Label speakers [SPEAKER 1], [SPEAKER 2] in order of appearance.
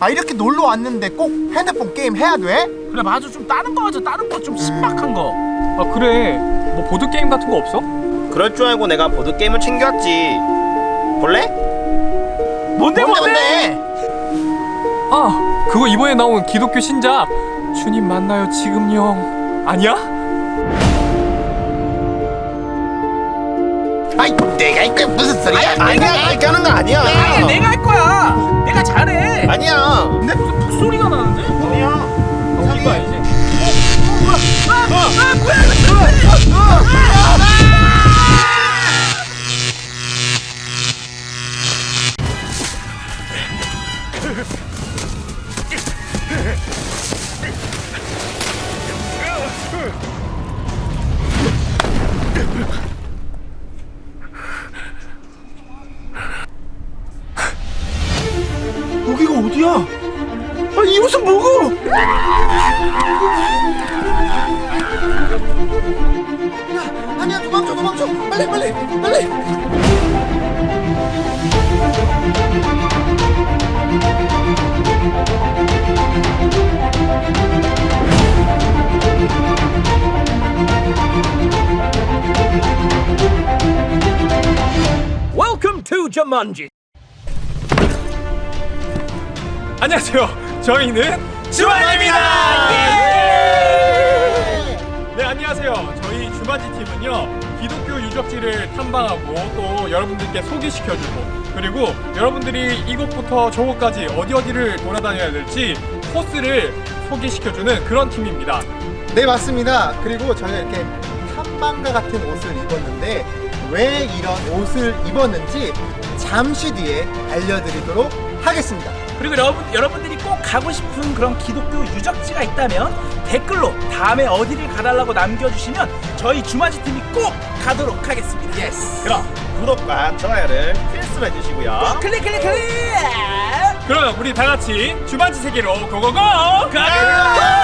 [SPEAKER 1] 아 이렇게 놀러 왔는데 꼭 핸드폰 게임 해야 돼?
[SPEAKER 2] 그래 맞아 좀 다른 거 하자 다른 거 좀 신박한 거
[SPEAKER 3] 아 그래 뭐 보드 게임 같은 거 없어?
[SPEAKER 4] 그럴 줄 알고 내가 보드 게임을 챙겨왔지. 볼래?
[SPEAKER 2] 뭔데 뭔데
[SPEAKER 3] 아 그거 이번에 나온 기독교 신작 주님 만나요 지금요 아니야?
[SPEAKER 1] 아이 내가 이거 무슨 소리야?
[SPEAKER 4] 아니야 그렇게 하는 거 아니야.
[SPEAKER 2] 아니 내가 할 거야 내가 잘해
[SPEAKER 4] 아니야.
[SPEAKER 2] 근데 무슨 북소리가 나는데?
[SPEAKER 4] 아니야.
[SPEAKER 3] 어, 이거 알지?
[SPEAKER 1] 여기가 어디야? 아 이 옷은 뭐고? 야 아니야 도망쳐 도망쳐 빨리 빨리 빨리
[SPEAKER 2] Jumanji
[SPEAKER 3] 안녕하세요. 저희는
[SPEAKER 2] 주말입니다.
[SPEAKER 3] 네 안녕하세요. 저희 주마지 팀은요 기독교 유적지를 탐방하고 또 여러분들께 소개시켜주고 그리고 여러분들이 이곳부터 저곳까지 어디 어디를 돌아다녀야 될지 코스를 소개시켜주는 그런 팀입니다.
[SPEAKER 1] 네 맞습니다. 그리고 저희가 이렇게 탐방가 같은 옷을 입었는데 왜 이런 옷을 입었는지 잠시 뒤에 알려드리도록 하겠습니다
[SPEAKER 2] 그리고 여러분, 여러분들이 꼭 가고 싶은 그런 기독교 유적지가 있다면 댓글로 다음에 어디를 가달라고 남겨주시면 저희 주마지 팀이 꼭 가도록 하겠습니다. 예스
[SPEAKER 4] 그럼 구독과 좋아요를 필수로 해주시고요.
[SPEAKER 2] 클릭 클릭 클릭!
[SPEAKER 3] 그럼 우리 다 같이 주마지 세계로 고고고!
[SPEAKER 2] 가자